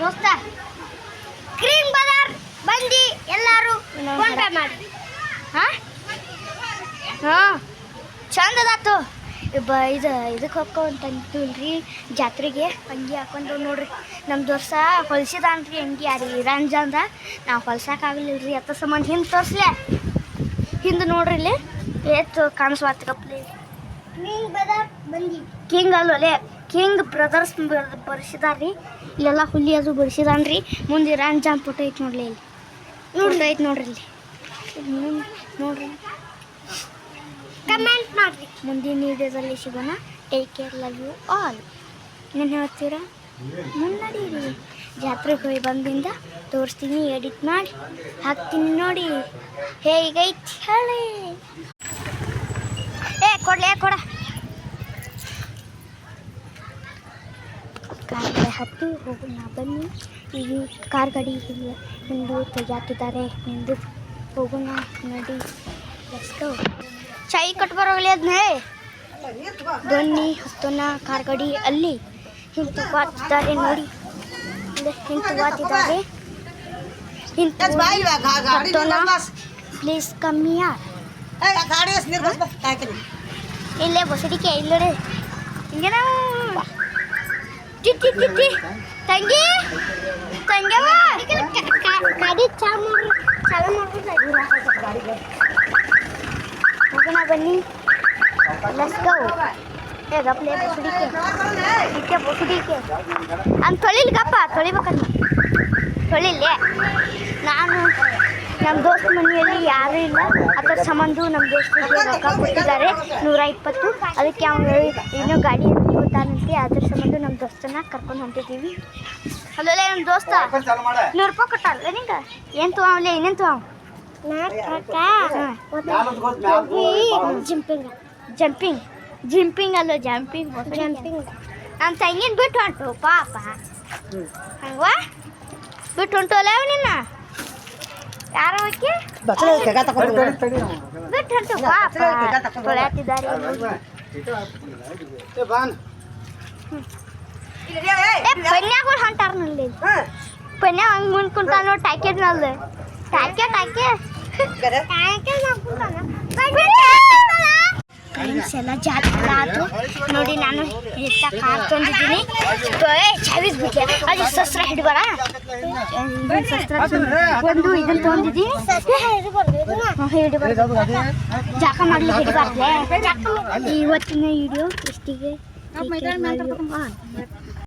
ದೋಸ್ತ ಕ್ರೀಮ್ ಬಜಾರ್ ಬಂದಿ, ಎಲ್ಲಾರು ಫೋನ್ ಪೇ ಮಾಡಿ. ಹಾ? ಹಾ. ಚಂದ ಅದಾತು ಬ, ಇದು ಇದಕ್ಕೆ ಹೋಗ್ಕೊಂತಂತೀವಿ ಜಾತ್ರೆಗೆ ಅಂಗಿ ಹಾಕೊಂಡು ನೋಡ್ರಿ. ನಮ್ಮ ದೋಸ್ತ ಹೊಲ್ಸಿದಾನ್ರಿ ಅಂಗಿ ಯಾರಿ ರಂಜಾನ್ದ ನಾವು ಹೊಲ್ಸಕ್ಕಾಗಲಿಲ್ಲ ರೀ ಅತ್ತ ಸಂಬಂಧ ಹಿಂದೆ ತೋರಿಸ್ಲೆ. ಹಿಂದೆ ನೋಡ್ರಿ ಇಲ್ಲಿ ಏತು ಕಾಣಿಸ್ವಾತ ಕಪ್ಲೆ. ಕಿಂಗ್ ಅಲ್ಲೇ ಕಿಂಗ್ ಬ್ರದರ್ಸ್ ಬರ್ಸಿದಾರ್ರಿ. ಇಲ್ಲೆಲ್ಲ ಹುಲಿ ಅದು ಬರ್ಸಿದಾನ್ರಿ. ಮುಂದೆ ರಂಜಾನ್ ಫೋಟೋ ಐತಿ ನೋಡ್ಲಿ ಇಲ್ಲಿ. ನೋಡ್ರಿ. ಐತೆ ನೋಡ್ರಿ ಇಲ್ಲಿ. ನೋಡ್ರಿ. ಕಮೆಂಟ್ ಮಾಡ್ರಿ. ಮುಂದಿನ ವಿಡಿಯೋದಲ್ಲಿ ಸಿಗೋಣ. Take care love you all ಏನು ಹೇಳ್ತೀರಾ? ಮುನ್ನಡೀರಿ ಜಾತ್ರೆಗೆ ಹೋಗಿ ಬಂದಿಂದ ತೋರಿಸ್ತೀನಿ ಎಡಿಟ್ ಮಾಡಿ ಹಾಕ್ತೀನಿ ನೋಡಿ. ಹೇಗೈತಿ ಹೇಳಿ. ಏ ಕೊಡ್ಲೇ ಕೊಡ ಕಾರ್ ಗಾಡಿ ಹತ್ತಿ ಹೋಗೋಣ ಬನ್ನಿ. ಈ ಕಾರ್ ಗಾಡಿ ಹಿಂದೆ ನಿಮ್ಮದು ತೆಗಿಯಾಕಿದ್ದಾರೆ ನಿಮ್ಮದು ಹೋಗೋಣ ನೋಡಿ. ಎಷ್ಟು ಚೈ ಕಟ್ ಬರೋಗ್ಲಿ ಅದನ್ನೇ ಬನ್ನಿ ಹತ್ತೋಣ ಕಾರ್ ಗಾಡಿ ಅಲ್ಲಿ. ಹಿಂತು ಬಾತಿದ್ದಾರೆ ನೋಡಿ. ಹಿಂತು ಬಾತಿದ್ದಾರೆ ಹಿಂತು ಹತ್ತೋಣ ಪ್ಲೀಸ್ ಕಮ್ಮಿ ಯಾರ್ ಇಲ್ಲೇ ಬಸಡಿಕೆ ಇಲ್ಲಡೆ ಹಿಂಗೆ ಟಿಟ್ಟಿ ಟಿಟ್ಟಿ ತಂಗಿ ತಂಗ್ಯವ ಗಾಡಿ ಚಾಲು ಚಾಲು ಮಾಡಿ ಬನ್ನಿ. ಲೆಟ್ಸ್ ಗೋ ಏ ಗಪ್ಲೆ ಬಸಡಿಕೆ ತೊಳಿಲ್, ಗಪ್ಪ ತೊಳಿಬೇಕಂತ ತೊಳಿಲ್ಲೆ ನಾನು ನಮ್ಮ ದೋಸ್ತ ಮನೆಯಲ್ಲಿ ಯಾರೂ ಇಲ್ಲ. ಅದರ ಸಂಬಂಧ ನಮ್ಮ ದೋಸ್ತರಿಗೆ ರೊಕ್ಕ ಕೊಟ್ಟಿದ್ದಾರೆ ನೂರ ಇಪ್ಪತ್ತು. ಅದಕ್ಕೆ ಅವನು ಇನ್ನೂ ಗಾಡಿ ಹೋಗ್ತಾನಂತೆ ಅದ್ರ ಸಂಬಂಧ ನಮ್ಮ ದೋಸ್ತನ ಕರ್ಕೊಂಡು ಹೊಂಟಿದ್ದೀವಿ ಅಲ್ಲೇ ನಮ್ಮ ದೋಸ್ತ. ನೂರು ರೂಪಾಯಿ ಕೊಟ್ಟಲ್ಲ ನಿಂಗೆ? ಏನು ತೊಗೊಳ್ಳೆ ಇನ್ನೇನು ತೊಗೊ? ಜಂಪಿಂಗ್. ಜಂಪಿಂಗ್. ಜಂಪಿಂಗ್? ಅಲ್ಲ ಜಂಪಿಂಗ್ ಜಂಪಿಂಗ್. ನಮ್ಮ ತಂಗಿನ ಬಿಟ್ಟು ಹೊಂಟು ಪಾಪ. ಹಂಗವಾ ಬಿಟ್ಟು ಹೊಂಟೋಲ್ಲ ನಿನ್ನ ಯಾರು ತೆಗ ತಗೊಂಡು ಬಿಟ್ಟು ಹೊಂಟು ಪಾಪ. ತೊಳ್ಯಾತಿದ್ದಾರೆ. ಏ ಪನ್ಯಾಗಳು ಹೊಂಟಾರ ನಲ್ಲಿ ಪನ್ಯ ಹಂಗೆ ಮುಂದೆ ಕುಂತಾನ ನೋಡಿ ಟ್ಯಾಕೆಟ್ನಲ್ಲಿ ಟ್ಯಾಕೆ ಟ್ಯಾಕೆ ಎಲ್ಲ ಜಾತ್ರೆ ನೋಡಿ ನಾನು ಎತ್ತ ಕಾರ್ ತಂದಿದ್ದೀನಿ ಚಾವಿಸ್ ಬಿಟ್ಟೆ ಅದು ಶಸ್ತ್ರ ಹಿಡಿಬೇಡ ಒಂದು ಇದನ್ನ. ತೊಗೊಂಡಿದ್ದೀನಿ ಹಿಡಿಬಾರ್ದು. ಜಾಕ ಮಾಡ್ಲಿ ಹಿಡಿಬಾರ್ದೆ. ಇವತ್ತಿನ ವಿಡಿಯೋ ಇಷ್ಟಿಗೆ. Kap, may dahil may antar.